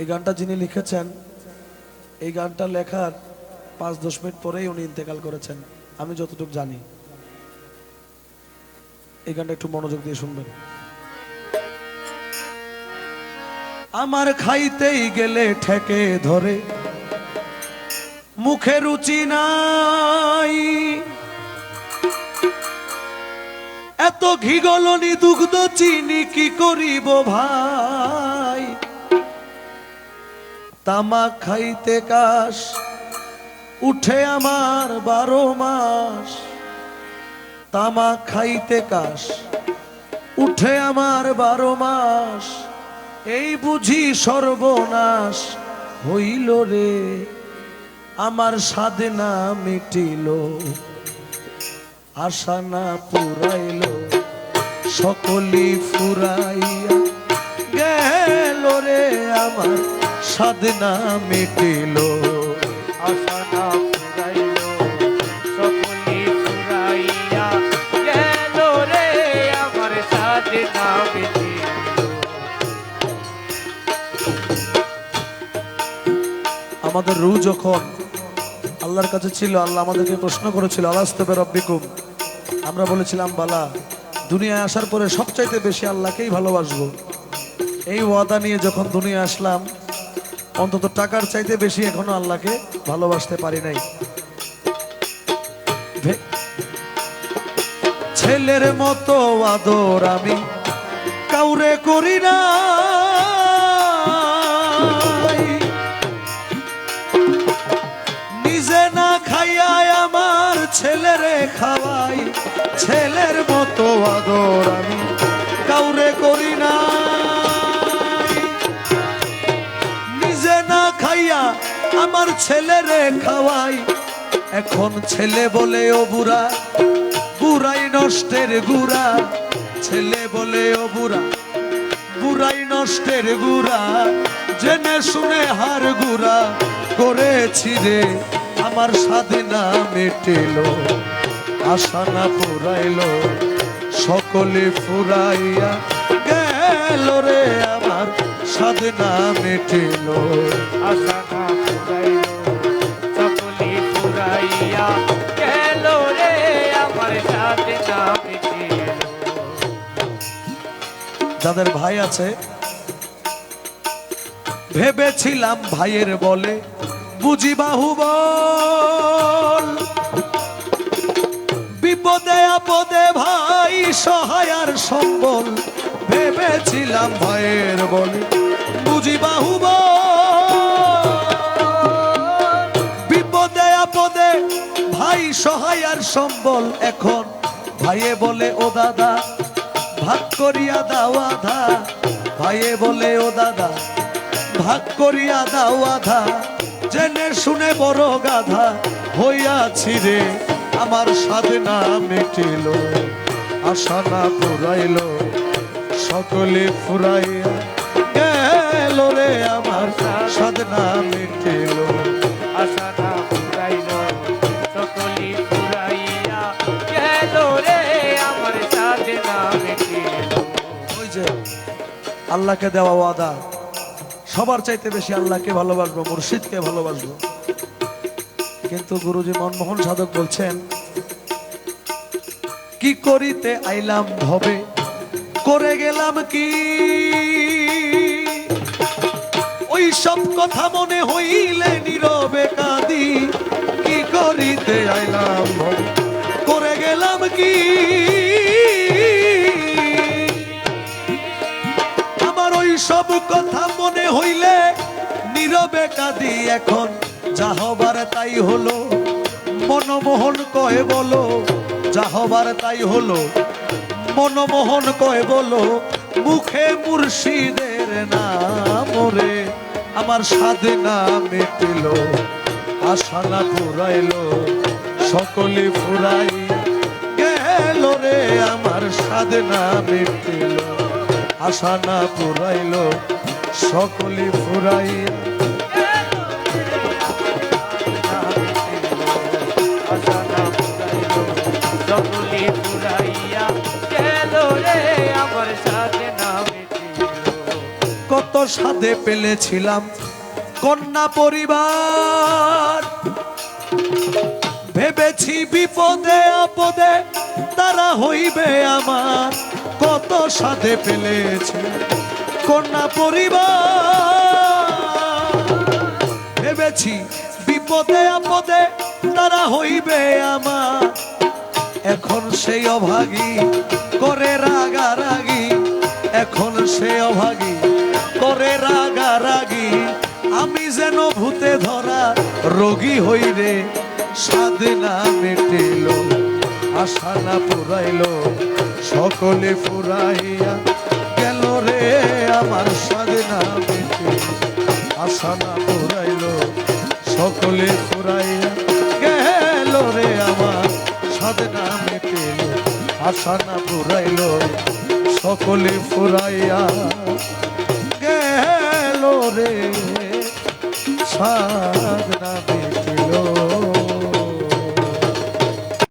এই গানটা যিনি লিখেছেন, এই গানটা লেখার পাঁচ দশ মিনিট পরেই উনি ইন্তেকাল করেছেন। আমি যতটুকু জানি। এই গানটা একটু মনোযোগ দিয়ে শুনবেন। আমার খাইতেই গেলে ঠেকে ধরে, মুখে রুচি নাই। এত ঘি গলনি দুগ্ধ চিনি কি করিব ভাই? তামাক খাইতে কাশ, উঠে আমার বারো মাস। তামাক খাইতে কাশ, উঠে আমার বারো মাস। এই বুঝি সর্বনাশ হইল রে, আমার সাধনা মিটিল। আশা না পুরাইল সকলি ফুরাইয়া সাধনা মিটিল। আশা ফুরাইল সকলি ফুরাইয়া গেল রে আমার সাথে না আমাদের রু যখন আল্লাহর কাছে ছিল আল্লাহ আমাদেরকে প্রশ্ন করেছিল আলাস্তবে রব্বিকুম? আমরা বলেছিলাম বালা দুনিয়ায় আসার পরে সবচাইতে বেশি আল্লাহকেই ভালোবাসবো। এই ওয়াদা নিয়ে যখন দুনিয়া আসলাম অন্তত টাকার চাইতে বেশি এখনও আল্লাহকে ভালোবাসতে পারি নাই। ছেলের মতো আদর আমি কাউরে করি না নিজে না খাইয়াই আমার ছেলেরে খাওয়াই, ছেলের মতো আদর এখন ছেলে বলে, ও বুড়া, বুড়াই নষ্টের গুড়া। ছেলে বলে, ও বুড়া, বুড়াই নষ্টের গুড়া। জেনে শুনে হার গুড়া করেছি রে, আমার সাধনা মেটেল, আশা না ফুরাইল, সকলে ফুরাইয়া গেল রে, আমার সাধনা মেটেল। আশা যাদের ভাই আছে, ভেবেছিলাম ভাইয়ের বলে, বুঝি বাহুবল। বিপদে আপদে ভাই সহায়ার সম্বল। ভেবেছিলাম ভাইয়ের বলে, বুঝি বাহুবল। বিপদে আপদে ভাই সহায়ার সম্বল। এখন ভাইয়ে বলে, ও দাদা ভাগ করিয়া দাও আধা। ভাইয়ে বলে, ও দাদা, ভাগ করিয়া দাও আধা। জেনে শুনে বড় গাধা হইয়াছি রে। আমার সাধনা মেটিল, আশা না ফুরাইল সকলে ফুরাইয়া গেল রে আমার সাধনা মেটিল। আল্লাহকে দেওয়া ওয়াদা। সবার চাইতে বেশি আল্লাহকে ভালোবাসবো, মুর্শিদকে ভালোবাসবো। কিন্তু গুরুজি মনমোহন সাধক বলছেন, কি করিতে আইলাম ভবে? করে গেলাম কি? ওই সব কথা মনে হইলে নীরবে কাঁদি, কি করিতে আইলাম ভবে? করে গেলাম কি? সব কথা মনে হইলে নীরবে কাঁদি এখন। যা হবার তাই হলো, মনমোহন কয়ে বলো। যা হবার তাই হলো, মনমোহন কয়ে বলো। মুখে মুর্শিদের নাম রে আমার সাধনা মেটিল আশা না ফুরাইলো, সকলে ফুরাই গেল রে, আমার সাধনা মেটিল আশা না ফুরাইল সকলে ফুরাই আমার কত সাধে পেলেছিলাম কন্যা পরিবার। ভেবেছি বিপদে আপদে তারা হইবে আমার। কত সাধে পেলেছি কন্যা পরিবার। ভেবেছি বিপদে আপদে তারা হইবে আমার। এখন সেই অভাগী করে রাগারাগি। এখন সে অভাগী করে রাগারাগি। আমি যেন ভূতে ধরা রোগী হই রে, সাধনা মেটেল। আশা না পুরাইল, সকলে ফুরাইয়া গেল রে আমার সাধনা মেটেল আশা না পুরাইল, সকলে ফুরাইয়া গেল রে আমার সাধনা মেটেল আশা না পুরাইল, সকলে ফুরাইয়া গেল রে সাধনা